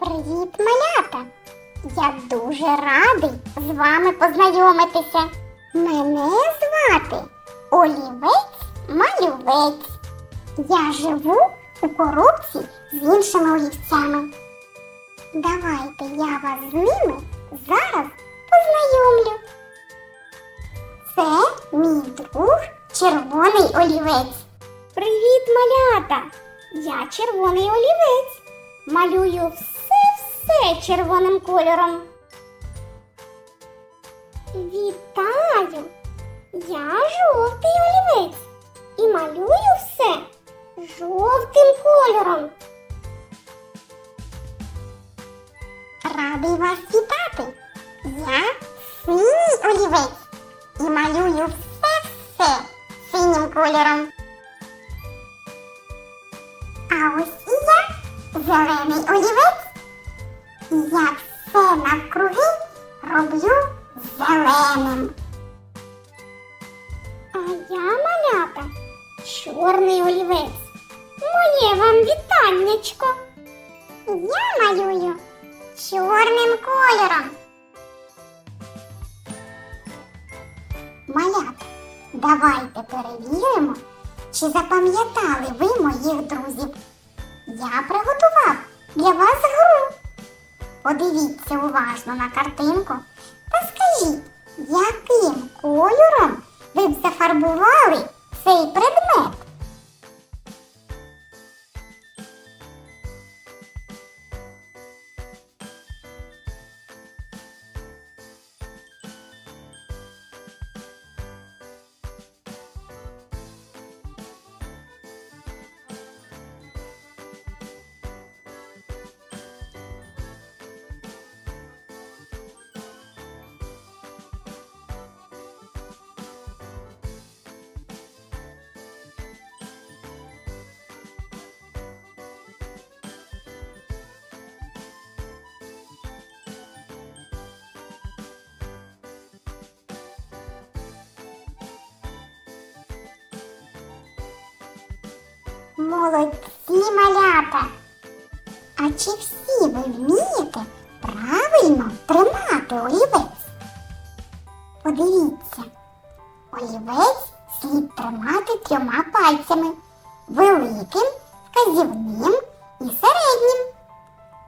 Привіт, малята! Я дуже радий з вами познайомитися. Мене звати Олівець Малювець. Я живу у коробці з іншими олівцями. Давайте я вас з ними зараз познайомлю. Це мій друг червоний олівець. Привіт, малята! Я червоний олівець. Малюю все-все червоним кольором. Вітаю! Я жовтий олівець і малюю все жовтим кольором. Радий вас вітати! Я синій олівець і малюю все-все синім кольором. А ось і я зелений олівець. І я все навкруги роблю зеленим. А я малята чорний олівець. Моє вам вітаннячко. Я малюю чорним кольором. Малята, давайте перевіримо, чи запам'ятали ви моїх друзів. Я приготував для вас гру. Подивіться уважно на картинку та скажіть, яким кольором ви б зафарбували цей предмет? Молодці малята! А чи всі ви вмієте правильно тримати олівець? Подивіться, олівець слід тримати трьома пальцями великим, вказівним і середнім.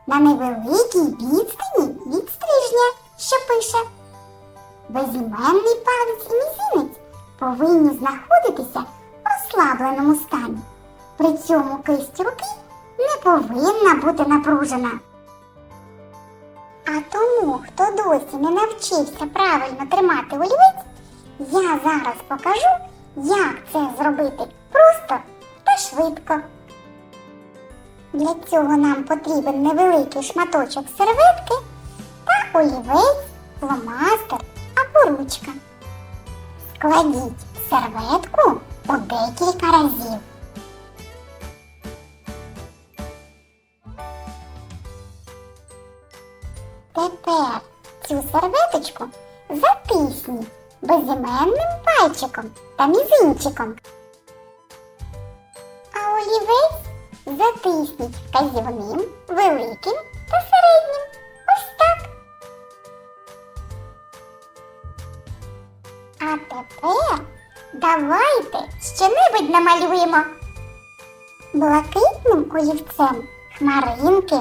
На невеликій відстані від стрижня, що пише. Безіменний палець і мізинець повинні знаходитися в розслабленому стані. При цьому кисть руки не повинна бути напружена. А тому, хто досі не навчився правильно тримати олівець, я зараз покажу, як це зробити просто та швидко. Для цього нам потрібен невеликий шматочок серветки та олівець, фломастер або ручка. Складіть серветку у декілька разів. Тепер цю серветочку затисніть безіменним пальчиком та мізинчиком. А олівець затисніть вказівним, великим та середнім. Ось так. А тепер давайте що-небудь намалюємо. Блакитним олівцем хмаринки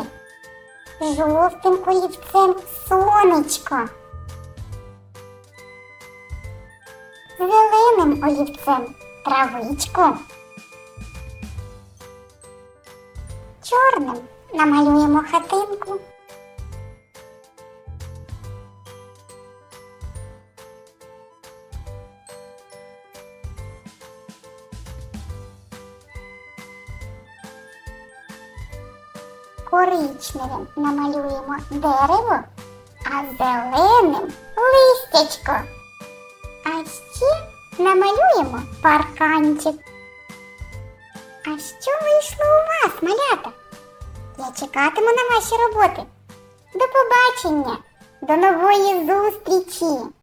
жовтим олівцем сонечко. Зеленим олівцем травичку. Чорним намалюємо хатинку. Коричневим намалюємо дерево, а зеленим листячко. А ще намалюємо парканчик. А що вийшло у вас, малята? Я чекатиму на ваші роботи. До побачення, до нової зустрічі!